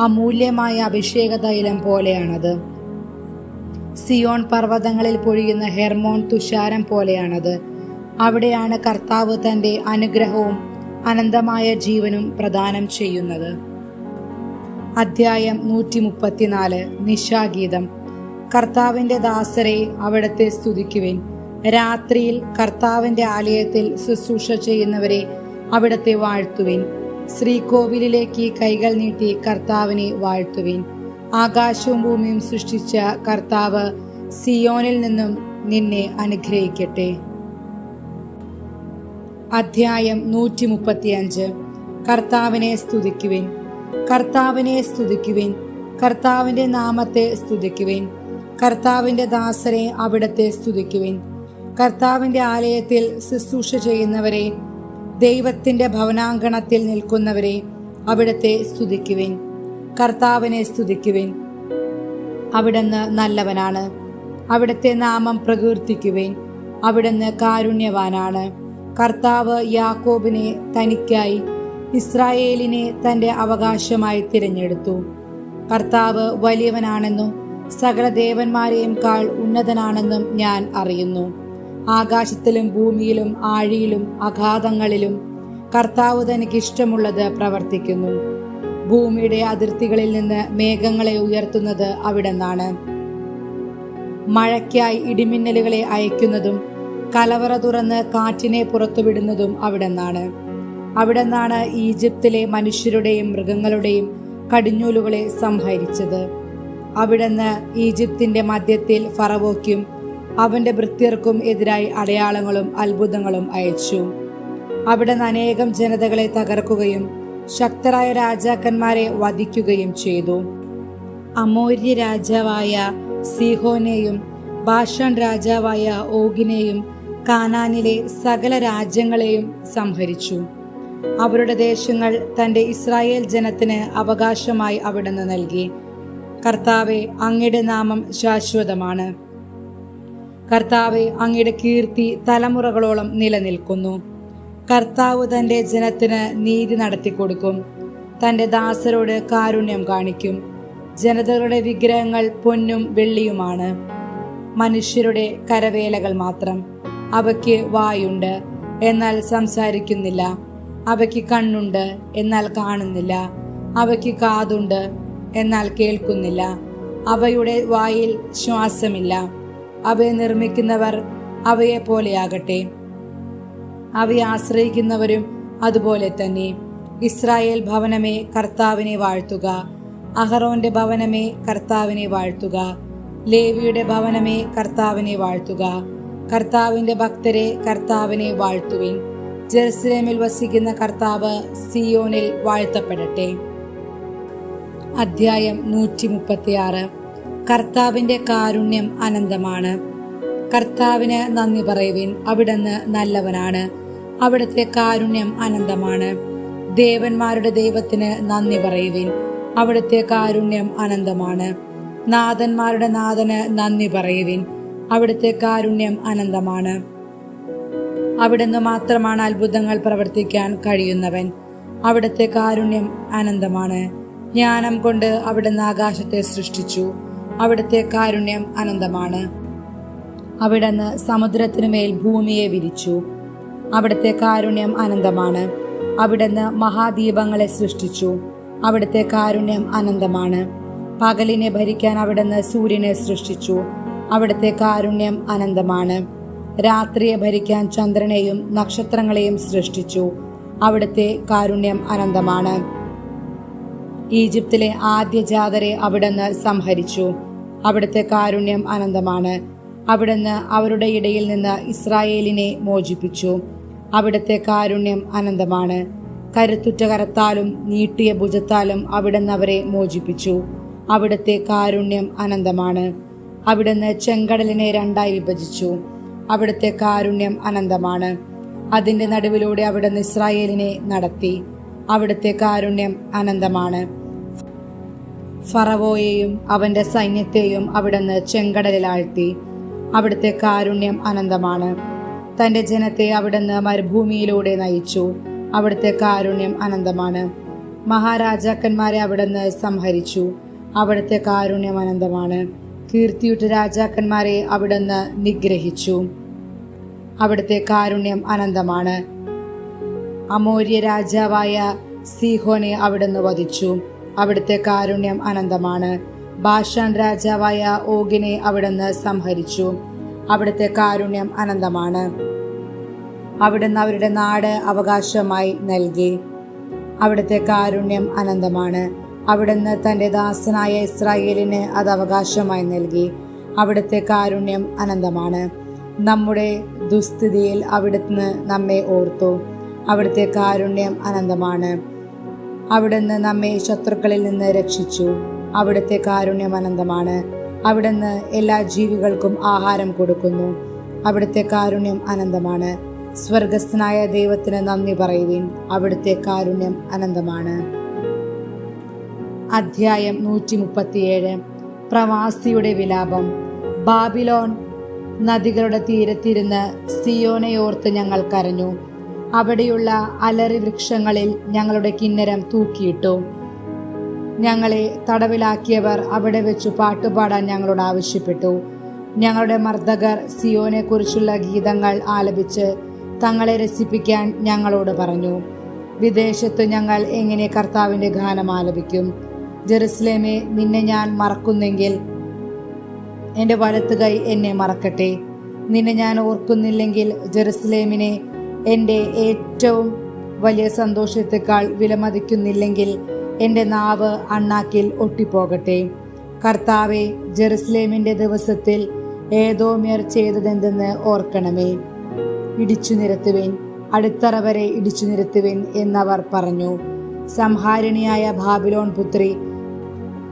അമൂല്യമായ അഭിഷേക തൈലം പോലെയാണത്. സിയോൺ പർവതങ്ങളിൽ പൊഴിയുന്ന ഹെർമോൺ തുഷാരം പോലെയാണത്. അവിടെയാണ് കർത്താവ് തന്റെ അനുഗ്രഹവും അനന്തമായ ജീവനും പ്രദാനം ചെയ്യുന്നത്. അധ്യായം നൂറ്റി മുപ്പത്തിനാല് നിശാഗീതം. കർത്താവിന്റെ ദാസരെ അവിടത്തെ സ്തുതിക്കുവിൻ. രാത്രിയിൽ കർത്താവിന്റെ ആലയത്തിൽ ശുശ്രൂഷ ചെയ്യുന്നവരെ അവിടത്തെ വാഴ്ത്തുവിൻ. ശ്രീകോവിലിലേക്ക് കൈകൾ നീട്ടി കർത്താവിനെ വാഴ്ത്തുവിൻ. ആകാശവും ഭൂമിയും സൃഷ്ടിച്ച കർത്താവ് സിയോനിൽ നിന്നും നിന്നെ അനുഗ്രഹിക്കട്ടെ. അധ്യായം നൂറ്റി മുപ്പത്തിയഞ്ച് കർത്താവിനെ സ്തുതിക്കുവിൻ. കർത്താവിനെ സ്തുതിക്കുവിൻ. കർത്താവിന്റെ നാമത്തെ സ്തുതിക്കുവിൻ. കർത്താവിന്റെ ദാസരെ അവിടത്തെ സ്തുതിക്കുവിൻ. കർത്താവിന്റെ ആലയത്തിൽ ശുശ്രൂഷ ചെയ്യുന്നവരെ ദൈവത്തിന്റെ ഭവനാങ്കണത്തിൽ നിൽക്കുന്നവരെ അവിടത്തെ സ്തുതിക്കുവിൻ. കർത്താവിനെ സ്തുതിക്കുവിൻ. അവിടുന്ന് നല്ലവനാണ്. അവിടുത്തെ നാമം പ്രകീർത്തിക്കുവിൻ. അവിടുന്ന് കാരുണ്യവാനാണ്. കർത്താവ് യാക്കോബിനെ തനിക്കായി ഇസ്രായേലിനെ തന്റെ അവകാശമായി തിരഞ്ഞെടുത്തു. കർത്താവ് വലിയവനാണെന്നും സകല ദേവന്മാരെയും കാൾ ഉന്നതനാണെന്നും ഞാൻ അറിയുന്നു. ആകാശത്തിലും ഭൂമിയിലും ആഴിയിലും അഗാധങ്ങളിലും കർത്താവ് തനിക്ക് ഇഷ്ടമുള്ളത് പ്രവർത്തിക്കുന്നു. ഭൂമിയുടെ അതിർത്തികളിൽ നിന്ന് മേഘങ്ങളെ ഉയർത്തുന്നത് അവിടെ നിന്നാണ് മഴയ്ക്കായി ഇടിമിന്നലുകളെ അയക്കുന്നതും കലവറ തുറന്ന് കാറ്റിനെ പുറത്തുവിടുന്നതും അവിടെ നിന്നാണ് അവിടെ നിന്നാണ് ഈജിപ്തിലെ മനുഷ്യരുടെയും മൃഗങ്ങളുടെയും കടിഞ്ഞൂലുകളെ സംഹരിച്ചത്. അവിടുന്ന് ഈജിപ്തിന്റെ മധ്യത്തിൽ ഫറവോയ്ക്കും അവന്റെ ഭൃത്യർക്കും എതിരായി അടയാളങ്ങളും അത്ഭുതങ്ങളും അയച്ചു. അവിടുന്ന് അനേകം ജനതകളെ തകർക്കുകയും ശക്തരായ രാജാക്കന്മാരെ വധിക്കുകയും ചെയ്തു. അമോര്യ രാജാവായ സിഹോനെയും ഭാഷാൻ രാജാവായ ഓഗിനെയും കാനാനിലെ സകല രാജ്യങ്ങളെയും സംഹരിച്ചു. അവരുടെ ദേശങ്ങൾ തന്റെ ഇസ്രായേൽ ജനത്തിന് അവകാശമായി അവിടുന്ന് നൽകി. കർത്താവെ അങ്ങയുടെ നാമം ശാശ്വതമാണ്. കർത്താവെ അങ്ങയുടെ കീർത്തി തലമുറകളോളം നിലനിൽക്കുന്നു. കർത്താവ് തന്റെ ജനത്തിന് നീതി നടത്തി കൊടുക്കും തന്റെ ദാസരോട് കാരുണ്യം കാണിക്കും. ജനതകളുടെ വിഗ്രഹങ്ങൾ പൊന്നും വെള്ളിയുമാണ്. മനുഷ്യരുടെ കരവേലകൾ മാത്രം. അവയ്ക്ക് വായുണ്ട് എന്നാൽ സംസാരിക്കുന്നില്ല. അവയ്ക്ക് കണ്ണുണ്ട് എന്നാൽ കാണുന്നില്ല. അവയ്ക്ക് കാതുണ്ട് എന്നാൽ കേൾക്കുന്നില്ല. അവയുടെ വായിൽ ശ്വാസമില്ല. അവയെ നിർമ്മിക്കുന്നവർ അവയെ പോലെയാകട്ടെ. അവയെ ആശ്രയിക്കുന്നവരും അതുപോലെ തന്നെ. ഇസ്രായേൽ ഭവനമേ കർത്താവിനെ വാഴ്ത്തുക. അഹറോന്റെ ഭവനമേ കർത്താവിനെ വാഴ്ത്തുക. ലേവിയുടെ ഭവനമേ കർത്താവിനെ വാഴ്ത്തുക. കർത്താവിന്റെ ഭക്തരെ കർത്താവിനെ വാഴ്ത്തുവിൻ. ജെറുസലേമിൽ വസിക്കുന്ന കർത്താവ് സിയോനിൽ വാഴ്ത്തപ്പെടട്ടെ. അധ്യായം നൂറ്റി മുപ്പത്തിയാറ് കർത്താവിന്റെ കാരുണ്യം അനന്തമാണ്. കർത്താവിന് നന്ദി പറയുവിൻ അവിടുന്ന് നല്ലവനാണ്. അവിടുത്തെ കാരുണ്യം അനന്തമാണ്. ദേവന്മാരുടെ ദൈവത്തിന് നന്ദി പറയുവിൻ അവിടുത്തെ കാരുണ്യം അനന്തമാണ്. നാഥന്മാരുടെ നാഥന് നന്ദി പറയുവിൻ അവിടുത്തെ കാരുണ്യം അനന്തമാണ്. അവിടുന്ന് മാത്രമാണ് അത്ഭുതങ്ങൾ പ്രവർത്തിക്കാൻ കഴിയുന്നവൻ. അവിടുത്തെ കാരുണ്യം അനന്തമാണ്. ജ്ഞാനം കൊണ്ട് അവിടുന്ന് ആകാശത്തെ സൃഷ്ടിച്ചു. അവിടുത്തെ കാരുണ്യം അനന്തമാണ്. അവിടുന്ന് സമുദ്രത്തിനുമേൽ ഭൂമിയെ വിരിച്ചു. അവിടുത്തെ കാരുണ്യം അനന്തമാണ്. അവിടുന്ന് മഹാദീപങ്ങളെ സൃഷ്ടിച്ചു. അവിടുത്തെ കാരുണ്യം അനന്തമാണ്. പകലിനെ ഭരിക്കാൻ അവിടുന്ന് സൂര്യനെ സൃഷ്ടിച്ചു. അവിടുത്തെ കാരുണ്യം അനന്തമാണ്. രാത്രിയെ ഭരിക്കാൻ ചന്ദ്രനെയും നക്ഷത്രങ്ങളെയും സൃഷ്ടിച്ചു. അവിടുത്തെ കാരുണ്യം അനന്തമാണ്. ഈജിപ്തിലെ ആദ്യ ജാതരെ അവിടുന്ന് സംഹരിച്ചു. അവിടുത്തെ കാരുണ്യം അനന്തമാണ്. അവിടുന്ന് അവരുടെ ഇടയിൽ നിന്ന് ഇസ്രായേലിനെ മോചിപ്പിച്ചു. അവിടുത്തെ കാരുണ്യം അനന്തമാണ്. കരുത്തുറ്റ കരത്താലും നീട്ടിയ ഭുജത്താലും അവിടുന്ന് അവരെ മോചിപ്പിച്ചു. അവിടുത്തെ കാരുണ്യം അനന്തമാണ്. അവിടുന്ന് ചെങ്കടലിനെ രണ്ടായി വിഭജിച്ചു. അവിടുത്തെ കാരുണ്യം അനന്തമാണ്. അതിന്റെ നടുവിലൂടെ അവിടുന്ന് ഇസ്രായേലിനെ നടത്തി. അവിടുത്തെ കാരുണ്യം അനന്തമാണ്. ഫറവോയെയും അവന്റെ സൈന്യത്തെയും അവിടുന്ന് ചെങ്കടലിൽ ആഴ്ത്തി അവിടുത്തെ കാരുണ്യം അനന്തമാണ്. തന്റെ ജനത്തെ അവിടുന്ന് മരുഭൂമിയിലൂടെ നയിച്ചു. അവിടുത്തെ കാരുണ്യം അനന്തമാണ്. മഹാരാജാക്കന്മാരെ അവിടുന്ന് സംഹരിച്ചു. അവിടുത്തെ കാരുണ്യം അനന്തമാണ്. കീർത്തിയുറ്റ രാജാക്കന്മാരെ അവിടുന്ന് നിഗ്രഹിച്ചു. അവിടുത്തെ കാരുണ്യം അനന്തമാണ്. അമോര്യ രാജാവായ സീഹോനെ അവിടുന്ന് വധിച്ചു. അവിടുത്തെ കാരുണ്യം അനന്തമാണ്. ബാഷാൻ രാജാവായ ഓഗിനെ അവിടുന്ന് സംഹരിച്ചു. അവിടുത്തെ കാരുണ്യം അനന്തമാണ്. അവിടുന്ന് അവരുടെ നാട് അവകാശമായി നൽകി. അവിടുത്തെ കാരുണ്യം അനന്തമാണ്. അവിടുന്ന് തന്റെ ദാസനായ ഇസ്രായേലിന് അത് അവകാശമായി നൽകി. അവിടുത്തെ കാരുണ്യം അനന്തമാണ്. നമ്മുടെ ദുസ്ഥിതിയിൽ അവിടുന്ന് നമ്മെ ഓർത്തു. അവിടുത്തെ കാരുണ്യം അനന്തമാണ്. അവിടുന്ന് നമ്മെ ശത്രുക്കളിൽ നിന്ന് രക്ഷിച്ചു. അവിടുത്തെ കാരുണ്യം അനന്തമാണ്. അവിടുന്ന് എല്ലാ ജീവികൾക്കും ആഹാരം കൊടുക്കുന്നു. അവിടുത്തെ കാരുണ്യം അനന്തമാണ്. സ്വർഗസ്ഥനായ ദൈവത്തിന് നന്ദി പറയുവിൻ. അവിടുത്തെ കാരുണ്യം അനന്തമാണ്. അധ്യായം നൂറ്റി മുപ്പത്തിയേഴ് പ്രവാസിയുടെ വിലാപം. ബാബിലോൺ നദികളുടെ തീരത്തിരുന്ന് സിയോനയോർത്ത് ഞങ്ങൾ കരഞ്ഞു. അവിടെയുള്ള അലറി വൃക്ഷങ്ങളിൽ ഞങ്ങളുടെ കിന്നരം തൂക്കിയിട്ടു. ഞങ്ങളെ തടവിലാക്കിയവർ അവിടെ വെച്ചു പാട്ടുപാടാൻ ഞങ്ങളോട് ആവശ്യപ്പെട്ടു. ഞങ്ങളുടെ മർദ്ദകർ സിയോനെ കുറിച്ചുള്ള ഗീതങ്ങൾ ആലപിച്ച് തങ്ങളെ രസിപ്പിക്കാൻ ഞങ്ങളോട് പറഞ്ഞു. വിദേശത്ത് ഞങ്ങൾ എങ്ങനെ കർത്താവിന്റെ ഗാനം ആലപിക്കും? ജെറുസലേമെ നിന്നെ ഞാൻ മറക്കുന്നെങ്കിൽ എന്റെ വലത്ത് കൈ എന്നെ മറക്കട്ടെ. നിന്നെ ഞാൻ ഓർക്കുന്നില്ലെങ്കിൽ ജെറുസലേമിനെ എന്റെ ഏറ്റവും വലിയ സന്തോഷത്തെക്കാൾ വിലമതിക്കുന്നില്ലെങ്കിൽ എന്റെ നാവ് അണ്ണാക്കിൽ ഒട്ടിപ്പോകട്ടെ. കർത്താവെ ജെറുസലേമിന്റെ ദിവസത്തിൽ ഏതോ മേർ ചെയ്തതെന്തെന്ന് ഓർക്കണമേ. ഇടിച്ചു നിരത്തുവിൻ അടുത്തറ വരെ ഇടിച്ചു നിരത്തുവിൻ എന്നവർ പറഞ്ഞു സംഹാരിണിയായ ബാബിലോൺ പുത്രി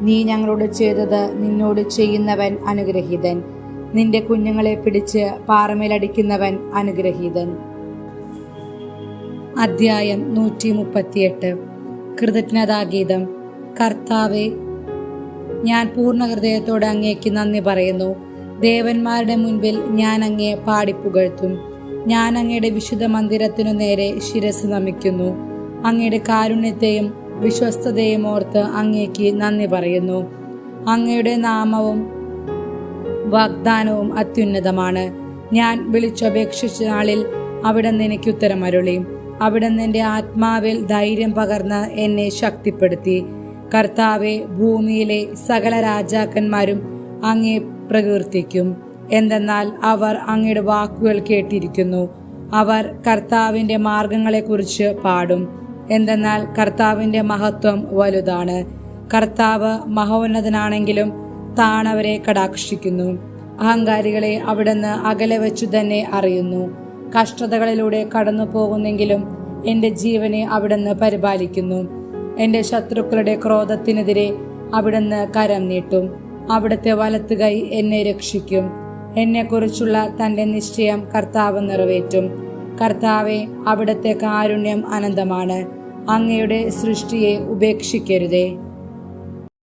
നീ ഞങ്ങളോട് ചെയ്തത് നിന്നോട് ചെയ്യുന്നവൻ അനുഗ്രഹീതൻ. നിന്റെ കുഞ്ഞുങ്ങളെ പിടിച്ച് പാറമേലടിക്കുന്നവൻ അനുഗ്രഹീതൻ. അധ്യായം നൂറ്റി മുപ്പത്തിയെട്ട് കൃതജ്ഞതാഗീതം. കർത്താവെ ഞാൻ പൂർണ ഹൃദയത്തോടെ അങ്ങേക്ക് നന്ദി പറയുന്നു. ദേവന്മാരുടെ മുൻപിൽ ഞാൻ അങ്ങേ പാടിപ്പുകഴ്ത്തും ഞാൻ അങ്ങയുടെ വിശുദ്ധ മന്ദിരത്തിനു നേരെ ശിരസ് നമിക്കുന്നു. അങ്ങയുടെ കാരുണ്യത്തെയും വിശ്വസ്തതയും ഓർത്ത് അങ്ങേക്ക് നന്ദി പറയുന്നു. അങ്ങയുടെ നാമവും വാഗ്ദാനവും അത്യുന്നതമാണ്. ഞാൻ വിളിച്ചപേക്ഷിച്ച നാളിൽ അവിടെ നിന്ന് എനിക്ക് ഉത്തരമരുളി അവിടെ എന്റെ ആത്മാവിൽ ധൈര്യം പകർന്ന് എന്നെ ശക്തിപ്പെടുത്തി. കർത്താവെ ഭൂമിയിലെ സകല രാജാക്കന്മാരും അങ്ങേ പ്രകീർത്തിക്കും. എന്തെന്നാൽ അവർ അങ്ങയുടെ വാക്കുകൾ കേട്ടിരിക്കുന്നു. അവർ കർത്താവിന്റെ മാർഗങ്ങളെക്കുറിച്ച് പാടും. എന്തെന്നാൽ കർത്താവിന്റെ മഹത്വം വലുതാണ്. കർത്താവ് മഹോന്നതനാണെങ്കിലും താണവരെ കടാക്ഷിക്കുന്നു. അഹങ്കാരികളെ അവിടുന്ന് അകലെ വെച്ചു തന്നെ അറിയുന്നു. കഷ്ടതകളിലൂടെ കടന്നു പോകുന്നെങ്കിലും എന്റെ ജീവനെ അവിടുന്ന് പരിപാലിക്കുന്നു. എന്റെ ശത്രുക്കളുടെ ക്രോധത്തിനെതിരെ അവിടുന്ന് കരം നീട്ടും. അവിടുത്തെ വലത്തുകൈ എന്നെ രക്ഷിക്കും. എന്നെക്കുറിച്ചുള്ള തന്റെ നിശ്ചയം കർത്താവ് നിറവേറ്റും. കർത്താവെ അവിടുത്തെ കാരുണ്യം അനന്തമാണ്. അങ്ങയുടെ സൃഷ്ടിയെ ഉപേക്ഷിക്കരുതേ.